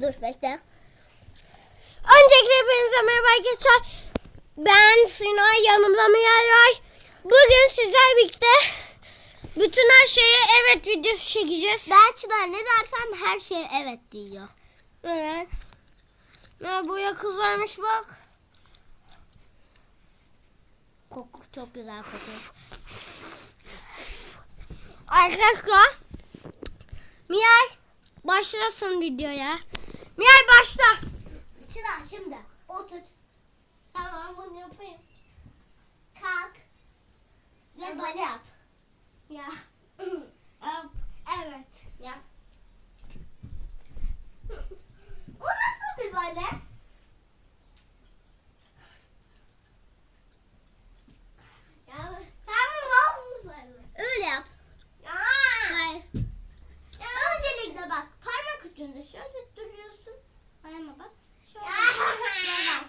Dur bekle. Öncelikle hepinize merhaba arkadaşlar. Ben Sinay yanımda Miyay var. Bugün sizler birlikte bütün her şeye evet videosu çekeceğiz. Ben Çınar ne dersem her şey evet diyor. Evet. Ya boya kızarmış bak. Koku çok güzel kokuyor. Arkadaşlar. Miyay başlasın videoya. Miyay başla. Çınar şimdi otur. Tamam bunu yapayım. Kalk. Ve böyle yap. Ya. Yap. Evet. Yap. o nasıl bir böyle? Ya, tamam olsun sen. Öyle yap. Ya. Hayır. Öncelikle bak parmak ucunda şöyle duruyorsun. Ayağıma bak. Şöyle. Ya. Şöyle bak.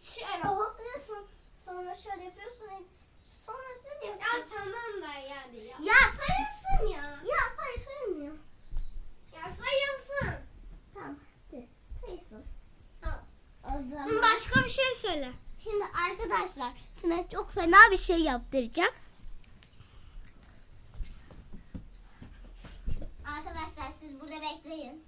Şöyle hopluyorsun. Sonra şöyle yapıyorsun. Sonra duruyorsun. Ya tamam da yani ya. Ya sayılsın ya. Ya hayır sayılmıyor. Ya sayılsın. Tamam. hadi, Sayılsın. Tamam. O zaman. Söyle. Şimdi arkadaşlar sana çok fena bir şey yaptıracak. Arkadaşlar siz burada bekleyin.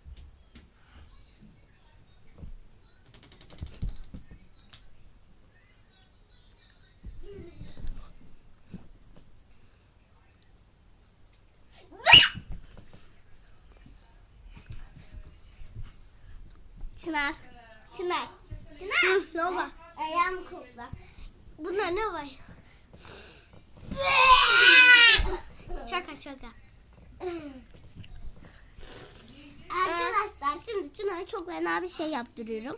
Çınar. Çınar. Çınar. Hı, ne oldu? Ayağımı kokla. Bunda ne var? Şaka şaka. Arkadaşlar şimdi Çınar'a çok fena bir şey yaptırıyorum.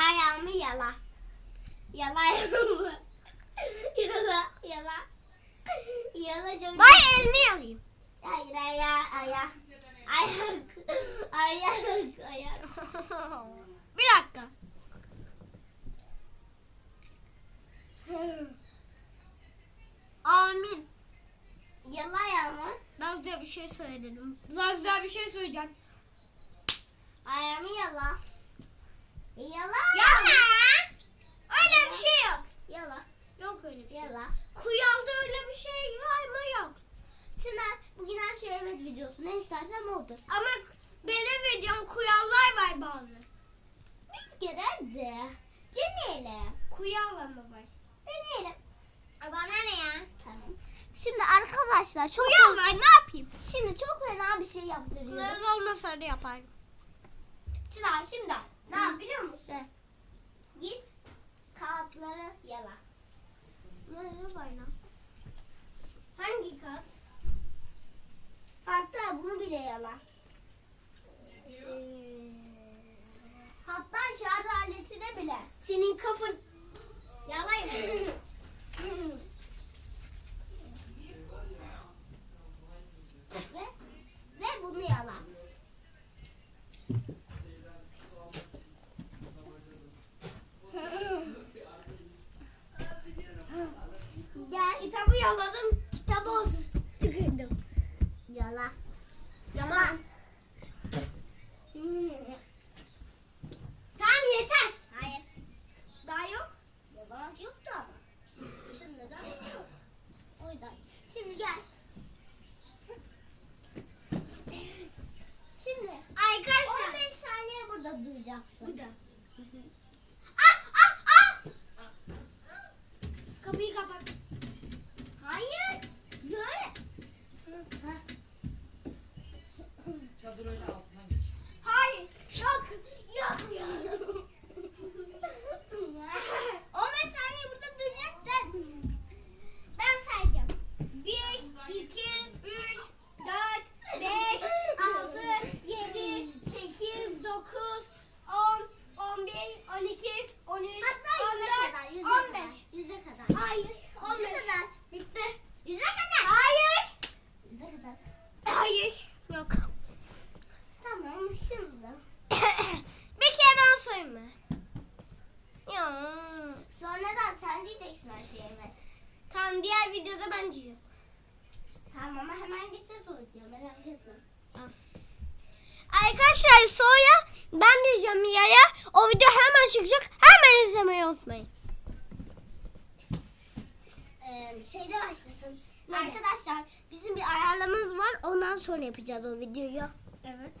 Ayağımı yala. Yala ayağımı. yala yala. Yala çok Vay elini yalayım. Hayır ayağı ayağı. Ayak. Ayak. Ayak. bir dakika. Amin. Yala ayağımı. Daha güzel bir şey söyledim. Daha güzel bir şey söyleyeceğim. Ayağımı yala. Yala. Yala. Öyle bir şey yok. Yala. Yok öyle bir şey. Yala. Kuyalda öyle bir şey var mı yok. Çınar bugün her şey evet videosu. Ne istersen odur. Ama benim videom kuyallar var bazı. Bir kere hadi. Deneyelim. Kuyallar mı var? Deneyelim. Bana ne ya? Tamam. Şimdi arkadaşlar çok Kuyal var ne yapayım? Şimdi çok fena bir şey yaptırıyorum. Ne olmasa da yaparım. Çınar şimdi ne yap biliyor musun? Git kağıtları yala. Ne var lan? Hangi kağıt? Hatta bunu bile yala. Hatta şarj aletine bile. Senin kafın yalayın. ve, ve bunu yala. Gel. Kitabı yaladım. Kitabı çıkırdım. Yala. Tamam. Tamam yeter. Hayır. Daha yok. Yalamak yoktu ama. Şimdi de yok. O yüzden. Şimdi gel. Şimdi Arkadaşlar. 15 Burada. Ah ah ah. Kapıyı kapat. Hayır. Böyle. Ha. Çadır öyle altına geç. Hayır. Yok. Yok ya. 15 saniye burada duracaksın. Ben sayacağım. 1, 2, 3, 4, 5, 6, 7, 8, 9, 10, 11, 12, 13, Hatta yüze 14, kadar. Yüze 15. kadar. Yüze kadar. Hayır. Yüze 15. kadar. Bitti. Yüze kadar. Hayır. Yüze kadar. Hayır. Yok. Tamam bir kere ben sayayım mı? Ya. Sonradan sen diyeceksin her şeye evet. Tamam diğer videoda ben diyeceğim. Tamam ama hemen geçeceğiz o merak etme. Arkadaşlar sonra Ben diyeceğim Mia'ya. O video hemen çıkacak. Hemen izlemeyi unutmayın. Ee, şeyde başlasın. Arkadaşlar bizim bir ayarlamamız var. Ondan sonra yapacağız o videoyu. Evet.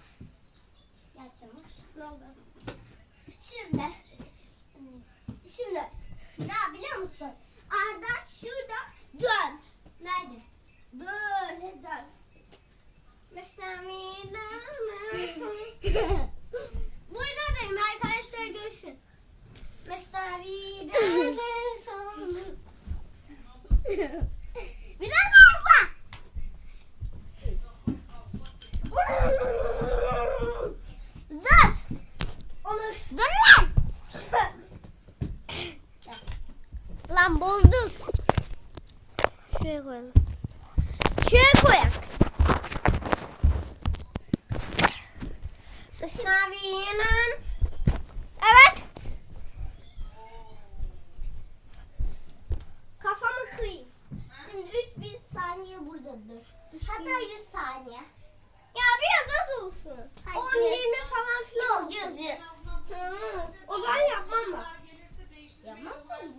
Ne oldu? Şimdi şimdi ne biliyor musun? Arda şurada dön. Nerede? Böyle dön. Buradayım arkadaşlar sandım. Biraz abla. Dur. Olur. Dur lan. Lan bozduk. Şuraya koyalım. Şuraya koyak. Mesnevi'nin Evet. kafamı kırayım. Şimdi 3000 saniye burada dur. Hatta 100 saniye. Ya biraz az olsun. Hayır, 10 yüz. 20 falan filan. Yok 100 100. O zaman yapmam bak. Yapmam mı?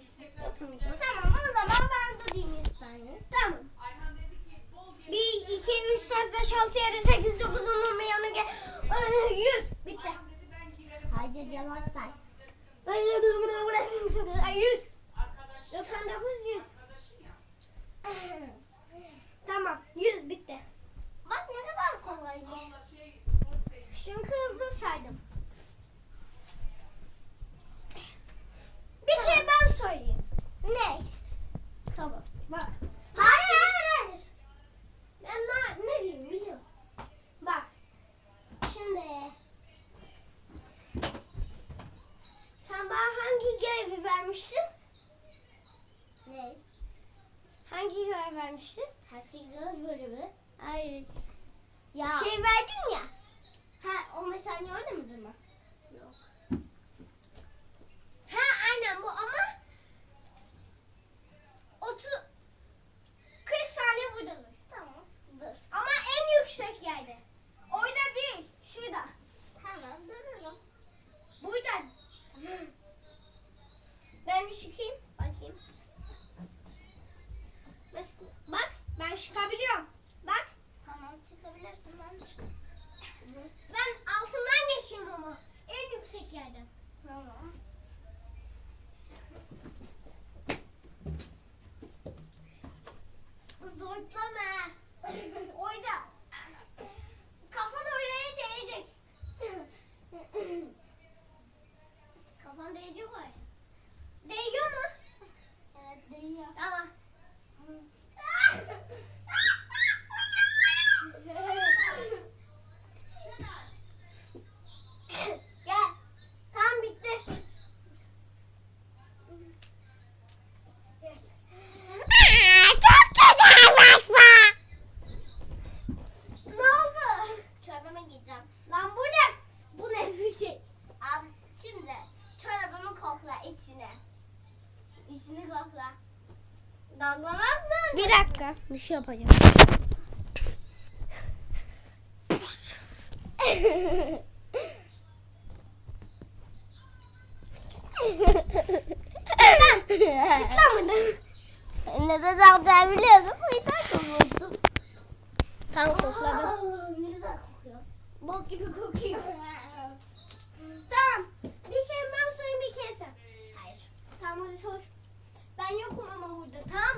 Tamam o zaman ben durayım 100 saniye. Tamam. 1, 2, 3, 4, 5, 6, 7, 8, 9, 10, 11, 12, 100. Bitti. Hayır yavaş say. Ay, 100. 99, 100. Tamam. 100 bitti. Bak ne kadar kolaymış. Çünkü hızlı saydım. Bir kere ben söyleyeyim. Ne? Tamam. Bak. Hayır hayır hayır. Ben ne, ne diyeyim biliyorum. Bak. Şimdi. Sen bana hangi görevi vermiştin? Ne? Hangi görev vermiştin? Her şey göz bölümü. Hayır. Ya. Şey verdin ya. ha o mesane öyle mi durma? Yok. Ha aynen bu ama 30 40 saniye burada dur. Tamam. Dur. Ama en yüksek yerde. Orada değil. Şurada. Tamam dururum. Burada. Ben bir çıkayım. Bakayım. Nasıl? Bak ben çıkabiliyorum. Bak Tamam çıkabilirsin ben de çıkayım. ben altından geçiyorum ama. En yüksek yerden. Tamam. Zortlama. Orada. Kafan oraya değecek. Kafan değecek oraya. Değiyor mu? Evet değiyor. Tamam. Gel. Tam bitti. Çok güzel başma. Ne oldu? Çorabıma giyeceğim. Lan bu ne? Bu ne sıçı? Abi şimdi çorabımı kokla içine. İçini kokla. Damlamak mı? Bir dakika. Bir şey yapacağım. Nefes alacağımı biliyordum. O yüzden kokuldum. Tam kokladım. Ne güzel kokuyor. Bok gibi kokuyor. tamam. Bir kere ben sorayım bir kere sen. Hayır. Tamam hadi sor. Ben yokum ama burada tamam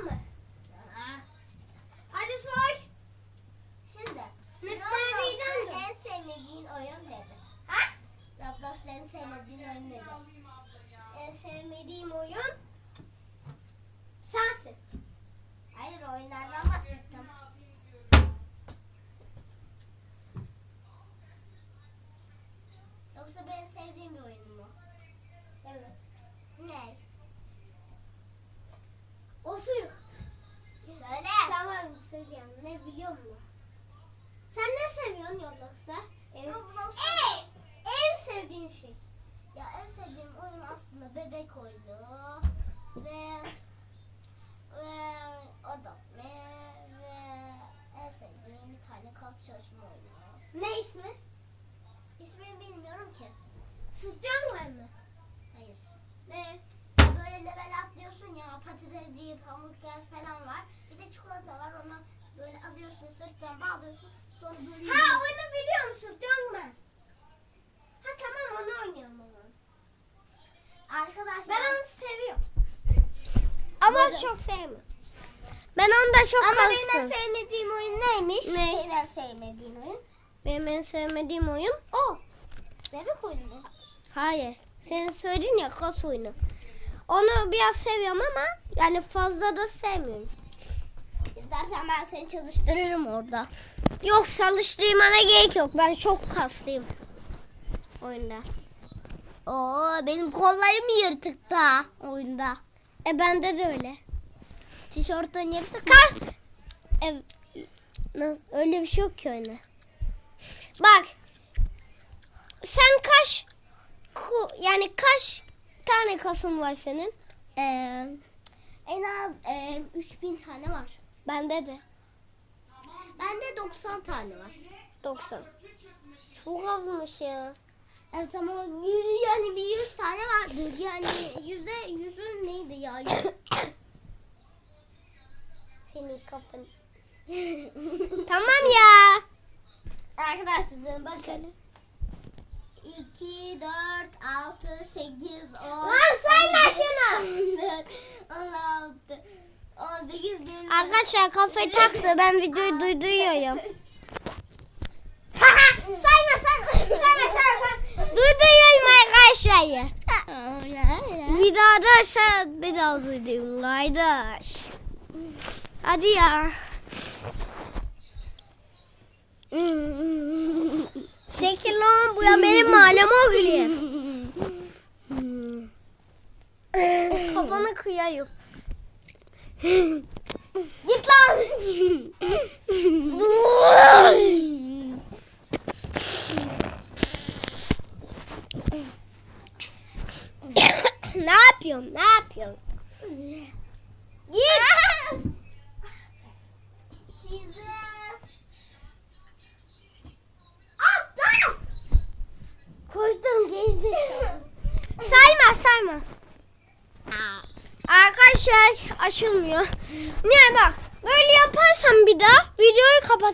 Sıcak var mı? Hayır. Ne? Böyle level atlıyorsun ya patates diye pamuklar falan var. Bir de çikolata var onu böyle alıyorsun sırttan bağlıyorsun. Sonra böyle... Ha onu biliyor musun? Dönme. Ha tamam onu oynayalım o zaman. Arkadaşlar. Ben onu seviyorum. Ama Hadi. çok sevmiyorum. Ben onda çok Ama kastım. benim sevmediğim oyun neymiş? Ne? Senin en oyun? Benim en sevmediğim oyun o. Bebek oyunu. Hayır. Sen söyledin ya kas oyunu. Onu biraz seviyorum ama yani fazla da sevmiyorum. İstersen ben seni çalıştırırım orada. Yok çalıştırmana gerek yok. Ben çok kaslıyım oyunda. Oo benim kollarım yırtık da oyunda. E bende de öyle. Tişörtün yırtık. Kas. E, öyle bir şey yok ki oyunda. Bak. Sen kaç ku- yani kaç tane kasın var senin? Ee, en az e, 3000 tane var. Bende de. Bende 90 tane var. 90. Çok azmış ya. Evet ama yüz- yani bir 100 tane vardır. Yani yüzde yüzün neydi ya? Senin kafanı. tamam ya. Arkadaşlar bakın. Söyle. 2, 4, 6, 8, 10. Lan sayma şunu. 16, 18, 20. Arkadaşlar kafayı taktı. Ben videoyu duyduruyorum. sayma sayma. Sayma sayma. Duyduruyorum arkadaşlar. Bir daha dersen bir daha duydum kardeş. Hadi ya. Sekin lan bu ya benim mahallem o gülüyor. Kafana kıyayım. Git lan. ne yapıyorsun? Ne yapıyorsun? Git. Sayma sayma. Arkadaşlar açılmıyor. Ne bak böyle yaparsam bir daha videoyu kapat.